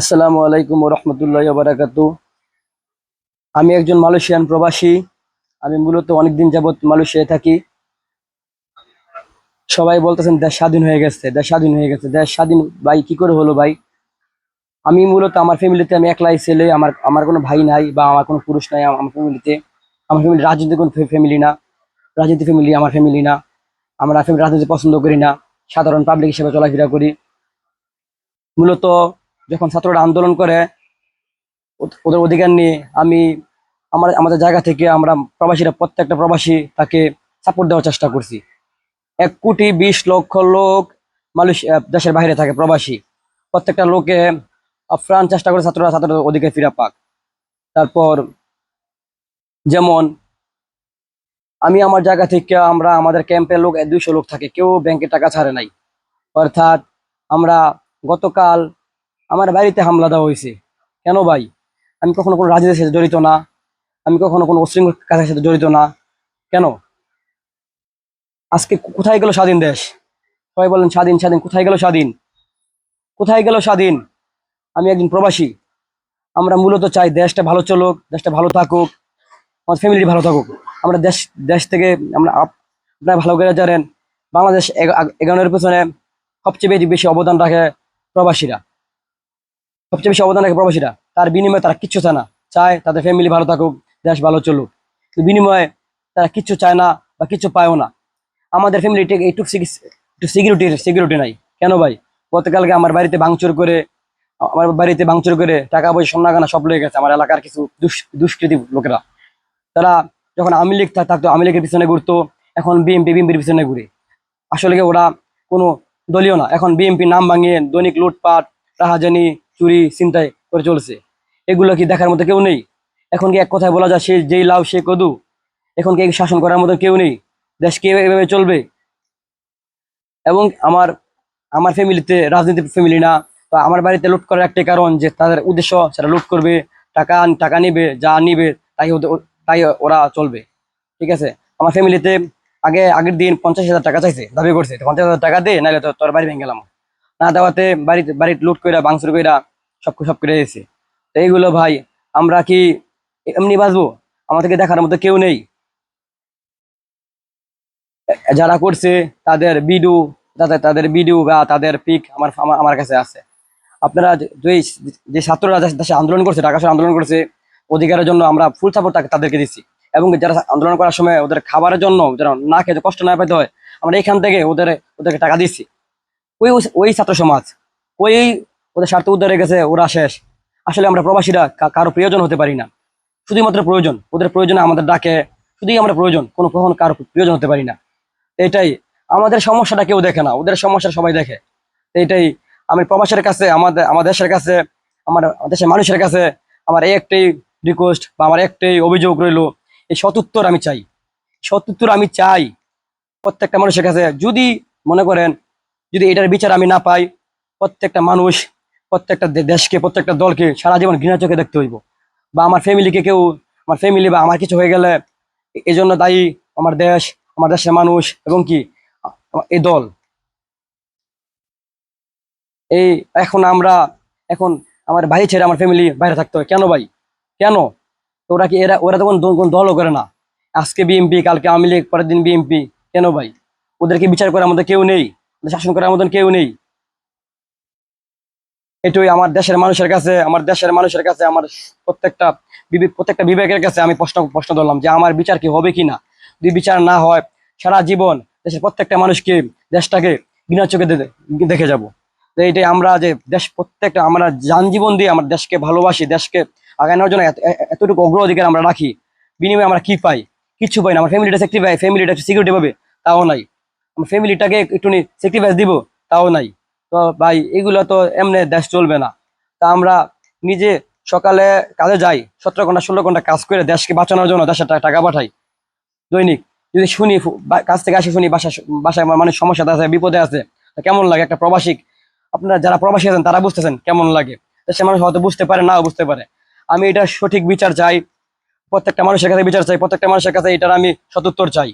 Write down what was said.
আসসালামু আলাইকুম রহমতুল্লাহ বারাকাত। আমি একজন মালয়েশিয়ান প্রবাসী। আমি মূলত অনেকদিন যাবৎ মালয়েশিয়ায় থাকি। সবাই বলতেছেন, দেশ স্বাধীন হয়ে গেছে, দেশ স্বাধীন হয়ে গেছে, দেশ স্বাধীন, ভাই, কি করে হলো ভাই? আমি মূলত আমার ফ্যামিলিতে আমি একলাই ছেলে, আমার আমার কোনো ভাই নাই বা আমার কোনো পুরুষ নাই আম- আমার ফ্যামিলিতে আমার ফ্যামিলি রাজনীতি কোনো ফ্যামিলি না। রাজনীতি ফ্যামিলি আমার ফ্যামিলি না। আমরা রাজনীতি পছন্দ করি না। সাধারণ পাবলিক হিসেবে চলাফেরা করি। মূলত যখন ছাত্ররা আন্দোলন করে ওদের অধিকার নিয়ে আমি আমার, আমাদের জায়গা থেকে আমরা প্রবাসীরা, প্রত্যেকটা প্রবাসী তাকে সাপোর্ট দেওয়ার চেষ্টা করছি। এক কোটি বিশ লক্ষ লোক মানুষ দেশের বাইরে থাকে প্রবাসী। প্রত্যেকটা লোকে আপ্রাণ চেষ্টা করে ছাত্ররা, ছাত্রদের অধিকার ফিরে পাক। তারপর যেমন আমি আমার জায়গা থেকে আমরা, আমাদের ক্যাম্পের লোক দুইশো লোক থাকে, কেউ ব্যাংকে টাকা ছাড়ে নাই। অর্থাৎ আমরা গতকাল আমার বাড়িতে হামলা দেওয়া হয়েছে। কেন ভাই? আমি কখনো কোনো রাজনীতির সাথে জড়িত না। আমি কখনো কোনো অশৃঙ্খল কাজের সাথে জড়িত না। কেন? আজকে কোথায় গেল স্বাধীন দেশ? সবাই বলেন, স্বাধীন স্বাধীন, কোথায় গেল স্বাধীন? কোথায় গেল স্বাধীন? আমি একজন প্রবাসী। আমরা মূলত চাই দেশটা ভালো চলুক, দেশটা ভালো থাকুক আমার ফ্যামিলি ভালো থাকুক। আমরা দেশ দেশ থেকে আমরা আপ- আপনারা ভালো করে জানেন, বাংলাদেশ এগানোর পেছনে সবচেয়ে বেশি বেশি অবদান রাখে প্রবাসীরা। সবচেয়ে বেশি অবদান রাখে প্রবাসীরা। তার বিনিময়ে তারা কিচ্ছু চায় না। চায় তাদের ফ্যামিলি ভালো থাকুক, দেশ ভালো চলুক। বিনিময়ে তারা কিচ্ছু চায় না বা কিচ্ছু পায়ও না। আমাদের ফ্যামিলি একটু একটু সিকিউরিটি সিকিউরিটি নাই। কেন ভাই? গতকালকে আমার বাড়িতে ভাঙচুর করে, আমার বাড়িতে ভাঙচুর করে টাকা পয়সা সোনাগানা সব লেগে গেছে আমার এলাকার কিছু দুষ- দুষ্কৃতী লোকেরা। তারা যখন আওয়ামী লীগ থাক- থাকতো, আওয়ামী লীগের পিছনে ঘুরতো, এখন বিএমপি বিএমপির পিছনে ঘুরে। আসলে ওরা কোনো দলীয় না। এখন বিএমপি নাম ভাঙিয়ে দৈনিক লুটপাট, রাহাজানি চুরি চিন্তায় করে চলছে। এগুলো কি দেখার মতো কেউ নেই? এখন কি এক কথায় বলা যায় সে যেই লাভ সে কদু? এখন কি শাসন করার মতো কেউ নেই? দেশ কি এভাবে চলবে? এবং আমার আমার ফ্যামিলিতে রাজনীতি ফ্যামিলি না, তো আমার বাড়িতে লুট করার একটাই কারণ যে তাদের উদ্দেশ্য সেটা লুট করবে, টাকা টাকা নিবে, যা নিবে, তাই তাই ওরা চলবে। ঠিক আছে? আমার ফ্যামিলিতে আগে আগের দিন পঞ্চাশ হাজার টাকা চাইছে, দাবি করছে। পঞ্চাশ হাজার টাকা দে নাহলে তো তোর বাড়ি ভেঙে গেলাম। না দেওয়াতে বাড়িতে বাড়ি লুট করে বাংসুর করে সব সব করে এসেছে তো এইগুলো ভাই, আমরা কি এমনি বাঁচবো? আমাদেরকে দেখার মতো কেউ নেই। যারা করছে, তাদের বিডু তাদের বিডু বা তাদের পিক আমার, আমার- কাছে আছে। আপনারা যে- যে ছাত্ররা দেশে আন্দোলন করছে, ঢাকা আন্দোলন করছে, অধিকারের জন্য আমরা ফুল সাপোর্ট তাদেরকে দিচ্ছি এবং যারা আন্দোলন করার সময় ওদের খাবারের জন্য, যারা না খেতে কষ্ট না পেতে হয়, আমরা এখান থেকে ওদের, ওদেরকে টাকা দিচ্ছি ওই ওই ছাত্র সমাজ, ওই ওদের স্বার্থ উদ্ধারে গেছে ওরা শেষ। আসলে আমরা প্রবাসীরা কারও প্রয়োজন হতে পারি না। শুধুমাত্র প্রয়োজন, ওদের প্রয়োজনে আমাদের ডাকে, শুধুই আমরা প্রয়োজন, কোনো কখনো কারও প্রয়োজন হতে পারি না। এটাই, আমাদের সমস্যাটা কেউ দেখে না, ওদের সমস্যা সবাই দেখে। এইটাই আমি প্রবাসের কাছে, আমাদের আমার দেশের কাছে, আমার দেশের মানুষের কাছে, আমার একটাই রিকোয়েস্ট বা আমার একটাই অভিযোগ রইল, এই সতুত্তর আমি চাই। সতুত্তর আমি চাই প্রত্যেকটা মানুষের কাছে। যদি মনে করেন যদি এটার বিচার আমি না পাই, প্রত্যেকটা মানুষ, প্রত্যেকটা দেশকে, প্রত্যেকটা দলকে সারা জীবন ঘৃণা চোখে দেখতে হইব। বা আমার ফ্যামিলিকে কেউ, আমার ফ্যামিলি বা আমার কিছু হয়ে গেলে এই জন্য দায়ী আমার দেশ, আমার দেশের মানুষ এবং কি এই দল। এই এখন আমরা, এখন আমার ভাই ছেড়ে আমার ফ্যামিলি বাইরে থাকতে হয়। কেন ভাই? কেন? ওরা কি, এরা, ওরা তখন দলও করে না। আজকে বিএমপি কালকে আওয়ামী লীগ, পরের দিন বিএমপি কেন ভাই? ওদেরকে বিচার করার মতো কেউ নেই। শাসন করার মতন কেউ নেই। এটাই আমার দেশের মানুষের কাছে, আমার দেশের মানুষের কাছে, আমার প্রত্যেকটা বিবেক প্রত্যেকটা বিবেকের কাছে আমি প্রশ্ন প্রশ্ন ধরলাম যে আমার বিচার কি হবে কি না যদি বিচার না হয়, সারা জীবন দেশের প্রত্যেকটা মানুষকে, দেশটাকে বিনা চোখে দেখে যাব। তো এইটাই আমরা যে দেশ প্রত্যেকটা, আমরা যান জীবন দিয়ে আমার দেশকে ভালোবাসি, দেশকে আগানোর জন্য এতটুকু অগ্রাধিকার আমরা রাখি। বিনিময়ে আমরা কি পাই? কিছু পাই না। আমার ফ্যামিলিটা স্যাক্রিফাই ফ্যামিলিটা একটু সিকিউরিটি পাবে, তাও নাই। ফ্যামিলিটাকে একটু স্যাক্রিফাইস দিব, তাও নাই। তো ভাই, এগুলো তো এমনি দেশ চলবে না। তা আমরা নিজে সকালে কাজে যাই, সতেরো ঘণ্টা, ষোলো ঘণ্টা কাজ করে দেশকে বাঁচানোর জন্য দেশের টাকা পাঠাই। দৈনিক, যদি শুনি কাজ থেকে আসি শুনি, বাসা বাসায় আমার মানুষ সমস্যা আছে, বিপদে আছে কেমন লাগে একটা প্রবাসী? আপনারা যারা প্রবাসী আছেন, তারা বুঝতেছেন কেমন লাগে। দেশের মানুষ হয়তো বুঝতে পারে, নাও বুঝতে পারে। আমি এটা সঠিক বিচার চাই, প্রত্যেকটা মানুষের কাছে বিচার চাই, প্রত্যেকটা মানুষের কাছে এটার আমি সতুত্তর চাই।